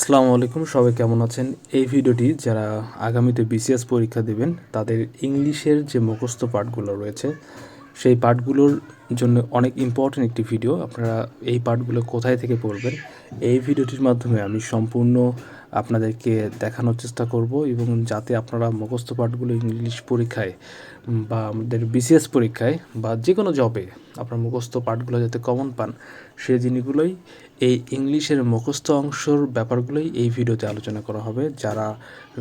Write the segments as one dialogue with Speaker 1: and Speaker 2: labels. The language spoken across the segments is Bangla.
Speaker 1: আসসালামু আলাইকুম, সবাই কেমন আছেন? এই ভিডিওটি যারা আগামীতে বিসিএস পরীক্ষা দেবেন, তাদের ইংলিশের যে মুখস্থ পাঠগুলো রয়েছে, সেই পাঠগুলোর জন্য অনেক ইম্পর্ট্যান্ট একটি ভিডিও। আপনারা এই পাঠগুলো কোথায় থেকে পড়বেন, এই ভিডিওটির মাধ্যমে আমি সম্পূর্ণ আপনাদেরকে দেখানোর চেষ্টা করব এবং যাতে আপনারা মুখস্থ পাঠগুলো ইংলিশ পরীক্ষায় বা আমাদের বিসিএস পরীক্ষায়, বা যে কোনো জবে আপনার মুখস্থ পাঠগুলো যাতে কমন পান সেই জিনিসগুলোই এই ইংলিশের মুখস্থ অংশর ব্যাপারগুলোই এই ভিডিওতে আলোচনা করা হবে। যারা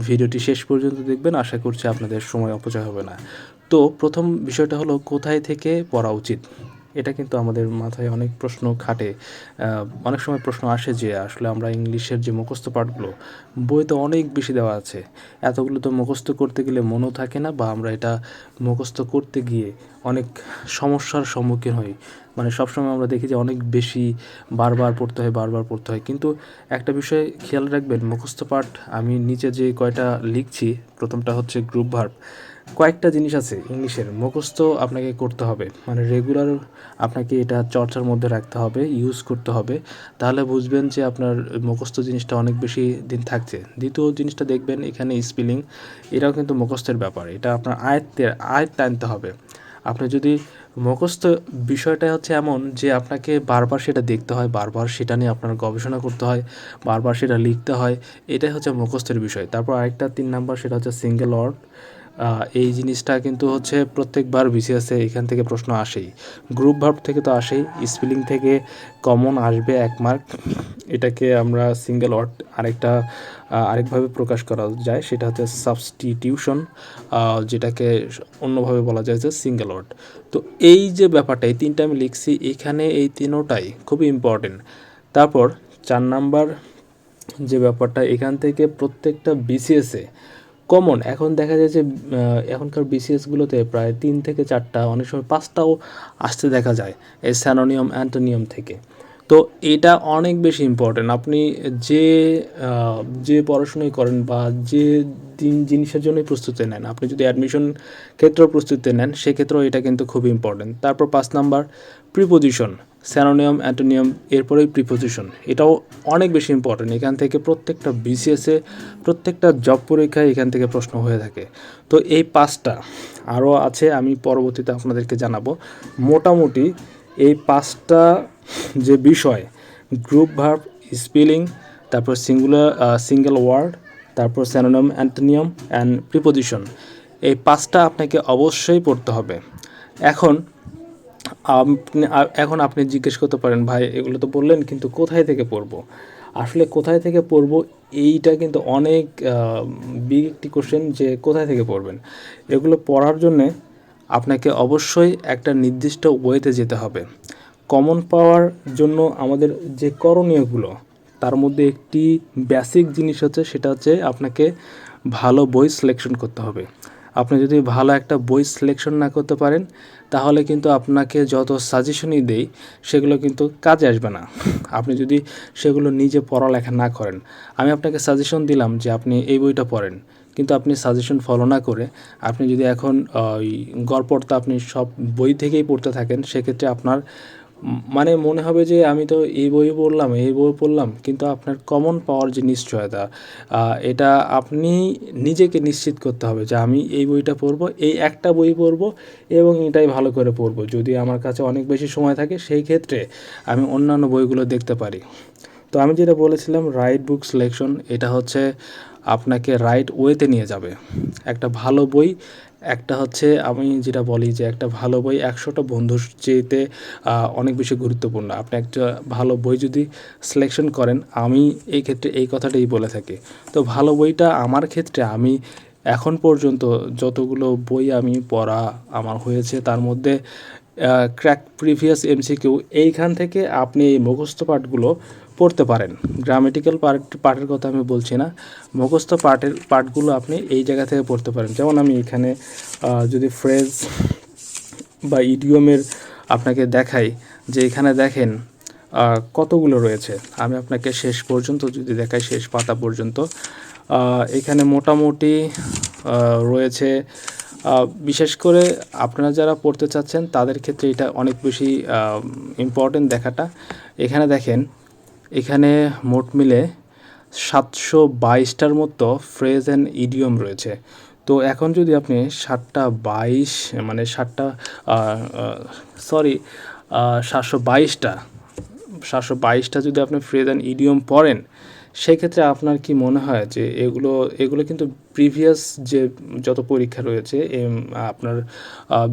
Speaker 1: ভিডিওটি শেষ পর্যন্ত দেখবেন, আশা করছি আপনাদের সময় অপচয় হবে না। তো প্রথম বিষয়টা হলো, কোথায় থেকে পড়া উচিত? এটা কিন্তু আমাদের মাথায় অনেক প্রশ্ন খাটে। অনেক সময় প্রশ্ন আসে যে, আসলে আমরা ইংলিশের যে মুখস্থ পাঠগুলো, বইতে অনেক বেশি দেওয়া আছে। এতগুলো তো মুখস্থ করতে গেলে মনও থাকে না বা আমরা এটা মুখস্থ করতে গিয়ে অনেক সমস্যার সম্মুখীন হই। মানে সবসময় আমরা দেখি যে অনেক বেশি বারবার পড়তে হয়, বারবার পড়তে হয়। কিন্তু একটা বিষয় খেয়াল রাখবেন, মুখস্থ পাঠ আমি নিচে যে কয়টা লিখছি, প্রথমটা হচ্ছে গ্রুপ ভার্ব কয়েকটা জিনিস আছে ইংলিশের, মুখস্থ আপনাকে করতে হবে। মানে রেগুলার আপনাকে এটা চর্চার মধ্যে রাখতে হবে ইউজ করতে হবে। তাহলে বুঝবেন যে আপনার মুখস্থ জিনিসটা অনেক বেশি দিন থাকছে। দ্বিতীয় জিনিসটা দেখবেন এখানে স্পেলিং এটাও কিন্তু মুখস্থের ব্যাপার। এটা আপনার আয়ত্তের, আয়ত্ত আনতে হবে। আপনি যদি মুখস্থ বিষয়টা হচ্ছে এমন যে আপনাকে বারবার সেটা দেখতে হয়, বারবার সেটা নিয়ে আপনার গবেষণা করতে হয়, বারবার সেটা লিখতে হয়, এটাই হচ্ছে মুখস্থের বিষয়। তারপর আরেকটা তিন নাম্বার, সেটা হচ্ছে সিঙ্গেল ওয়ার্ড এই জিনিসটা কিন্তু হচ্ছে প্রত্যেকবার বিসিএসে এখান থেকে প্রশ্ন আসেই। গ্রুপ ভার্ব থেকে তো আসেই স্পেলিং থেকে কমন আসবে এক মার্ক এটাকে আমরা সিঙ্গেল ওয়ার্ড আরেকটা আরেকভাবে প্রকাশ করা যায়, সেটা হচ্ছে সাবস্টিটিউশন যেটাকে অন্যভাবে বলা যায় যে সিঙ্গেল ওয়ার্ড তো এই যে ব্যাপারটা, এই তিনটা আমি লিখছি, এখানে এই তিনোটাই খুবই ইম্পর্টেন্ট তারপর চার নাম্বার যে ব্যাপারটা, এখান থেকে প্রত্যেকটা বিসিএসে কমন এখন দেখা যায় যে এখনকার বিসিএসগুলোতে প্রায় তিন থেকে চারটা, অনেক সময় পাঁচটাও আসতে দেখা যায়, এই স্যানোনিয়াম অ্যান্টোনিয়াম থেকে। তো এটা অনেক বেশি ইম্পর্টেন্ট আপনি যে যে পড়াশোনাই করেন বা যে দিন জিনিসের জন্যই প্রস্তুতি নেন, আপনি যদি অ্যাডমিশন ক্ষেত্রেও প্রস্তুতি নেন, সেক্ষেত্রেও এটা কিন্তু খুব ইম্পর্টেন্ট তারপর পাঁচ নাম্বার প্রিপোজিশন স্যানোনিয়াম অ্যান্টোনিয়াম এরপরেই প্রিপোজিশন এটাও অনেক বেশি ইম্পর্টেন্ট এখান থেকে প্রত্যেকটা বিসিএসে প্রত্যেকটা জব পরীক্ষায় এখান থেকে প্রশ্ন হয়ে থাকে। তো এই পাঁচটা আরও আছে, আমি পরবর্তীতে আপনাদেরকে জানাব। মোটামুটি এই পাঁচটা যে বিষয় গ্রুপ ভার্ব স্পেলিং তারপর সিঙ্গুলার সিঙ্গেল ওয়ার্ড তারপর স্যানোনিয়াম অ্যান্টোনিয়াম অ্যান্ড প্রিপোজিশন এই পাঁচটা আপনাকে অবশ্যই পড়তে হবে। এখন আপনি এখন আপনি জিজ্ঞেস করতে পারেন, ভাই, এগুলো তো বললেন, কিন্তু কোথায় থেকে পড়ব? আসলে কোথায় থেকে পড়ব, এইটা কিন্তু অনেক বিগ একটি কোশ্চেন যে কোথায় থেকে পড়বেন। এগুলো পড়ার জন্যে আপনাকে অবশ্যই একটা নির্দিষ্ট ওয়েতে যেতে হবে। কমন পাওয়ার জন্য আমাদের যে করণীয়গুলো, তার মধ্যে একটি বেসিক জিনিস হচ্ছে সেটা হচ্ছে আপনাকে ভালো বই সিলেকশন করতে হবে। আপনি যদি ভালো একটা বই সিলেকশন না করতে পারেন, তাহলে কিন্তু আপনাকে যত সাজেশনই দেই, সেগুলো কিন্তু কাজে আসবে না। আপনি যদি সেগুলো নিজে পড়ালেখা না করেন, আমি আপনাকে সাজেশন দিলাম যে আপনি এই বইটা পড়েন, কিন্তু আপনি সাজেশন ফলো না করে, আপনি যদি এখন ওই গল্পটা আপনি সব বই থেকেই পড়তে থাকেন, সেক্ষেত্রে আপনার মানে মনে হবে যে আমি তো এই বই পড়লাম, এই বই পড়লাম, কিন্তু আপনার কমন পাওয়ার যে নিশ্চয়তা এটা আপনি নিজেকে নিশ্চিত করতে হবে যে আমি এই বইটা পড়ব, এই একটা বই পড়ব এবং এটাই ভালো করে পড়ব। যদি আমার কাছে অনেক বেশি সময় থাকে, সেই ক্ষেত্রে আমি অন্যান্য বইগুলো দেখতে পারি। তো আমি যেটা বলেছিলাম রাইট বুক সিলেকশন এটা হচ্ছে আপনাকে রাইট ওয়েতে নিয়ে যাবে। একটা ভালো বই একটা হচ্ছে আমি যেটা বলি যে একটা ভালো বই একশোটা বন্ধুর চেয়েতে অনেক বেশি গুরুত্বপূর্ণ। আপনি একটা ভালো বই যদি সিলেকশন করেন, আমি এই ক্ষেত্রে এই কথাটাই বলে থাকি। তো ভালো বইটা আমার ক্ষেত্রে আমি এখন পর্যন্ত যতগুলো বই আমি পড়া আমার হয়েছে, তার মধ্যে ক্র্যাক প্রিভিয়াস এমসিকিউ এইখান থেকে আপনি এই মুখস্থ পাঠগুলো পড়তে পারেন। গ্রামেটিক্যাল পার্ট পার্টের কথা আমি বলছি না। মুখস্থ পার্টের পার্টগুলো আপনি এই জায়গা থেকে পড়তে পারেন। যেমন আমি এখানে যদি ফ্রেজ বা ইডিওমের আপনাকে দেখাই, যে এখানে দেখেন কতগুলো রয়েছে। আমি আপনাকে শেষ পর্যন্ত যদি দেখাই, শেষ পাতা পর্যন্ত এখানে মোটামুটি রয়েছে বিশেষ করে আপনারা যারা পড়তে চাচ্ছেন, তাদের ক্ষেত্রে এটা অনেক বেশি ইম্পর্টেন্ট দেখাটা। এখানে দেখেন এখানে মোট মিলে সাতশো বাইশটার মতো ফ্রেজ অ্যান্ড ইডিয়ম রয়েছে। তো এখন যদি আপনি সাতটা বাইশ মানে সাতটা সরি সাতশো বাইশটা সাতশো বাইশটা যদি আপনি ফ্রেজ অ্যান্ড ইডিয়ম পড়েন, সেক্ষেত্রে আপনার কি মনে হয় যে এগুলো এগুলো কিন্তু প্রিভিয়াস যে যত পরীক্ষা রয়েছে আপনার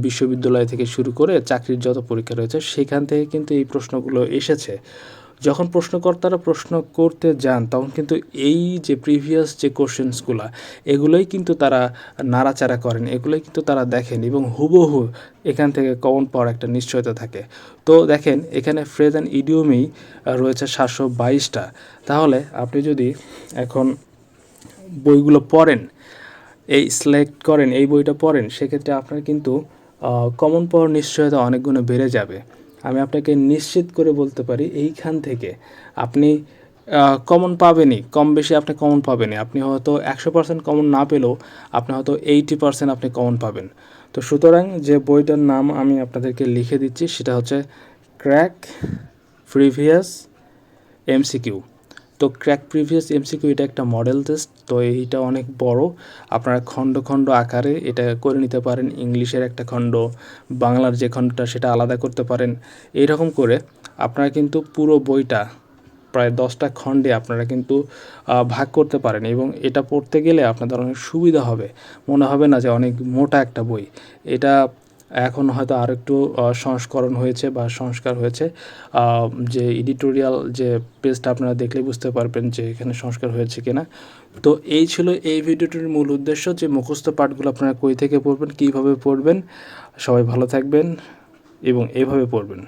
Speaker 1: বিশ্ববিদ্যালয় থেকে শুরু করে চাকরির যত পরীক্ষা রয়েছে, সেখান থেকে কিন্তু এই প্রশ্নগুলো এসেছে। যখন প্রশ্নকর্তারা প্রশ্ন করতে যান, তখন কিন্তু এই যে প্রিভিয়াস যে কোশ্চেন্সগুলো এগুলোই কিন্তু তারা নাড়াচাড়া করেন, এগুলোই কিন্তু তারা দেখেন এবং হুবহু এখান থেকে কমন পাওয়ার একটা নিশ্চয়তা থাকে। তো দেখেন, এখানে ফ্রেজ অ্যান্ড ইডিওমেই রয়েছে সাতশো বাইশটা। তাহলে আপনি যদি এখন বইগুলো পড়েন, এই সিলেক্ট করেন, এই বইটা পড়েন, সেক্ষেত্রে আপনার কিন্তু কমন পাওয়ার নিশ্চয়তা অনেক গুণে বেড়ে যাবে। আমি আপনাকে নিশ্চিত করে বলতে পারি, এইখান থেকে আপনি কমন পাবেনই, কম বেশি আপনি কমন পাবেনই। আপনি হয়তো একশো পার্সেন্ট কমন না পেলেও আপনি হয়তো এইটি পার্সেন্ট আপনি কমন পাবেন। তো সুতরাং যে বইটার নাম আমি আপনাদেরকে লিখে দিচ্ছি, সেটা হচ্ছে ক্র্যাক প্রিভিয়াস এমসিকিউ তো ক্র্যাক প্রিভিয়াস এমসিকিউ এটা একটা মডেল টেস্ট তো এইটা অনেক বড়। আপনারা খণ্ড খণ্ড আকারে এটা করে নিতে পারেন। ইংলিশের একটা খণ্ড, বাংলার যে খণ্ডটা সেটা আলাদা করতে পারেন। এইরকম করে আপনারা কিন্তু পুরো বইটা প্রায় দশটা খণ্ডে আপনারা কিন্তু ভাগ করতে পারেন এবং এটা পড়তে গেলে আপনাদের অনেক সুবিধা হবে। মনে হবে না যে অনেক মোটা একটা বই। এটা এখন হয়তো আর একটু সংস্করণ হয়েছে বা সংস্কার হয়েছে। যে এডিটোরিয়াল যে পেজটা আপনারা দেখলে বুঝতে পারবেন যে এখানে সংস্কার হয়েছে কিনা। তো এই ছিল এই ভিডিওটির মূল উদ্দেশ্য যে মুখস্থ পাঠগুলো আপনারা কই থেকে পড়বেন, কীভাবে পড়বেন। সবাই ভালো থাকবেন এবং এভাবে পড়বেন।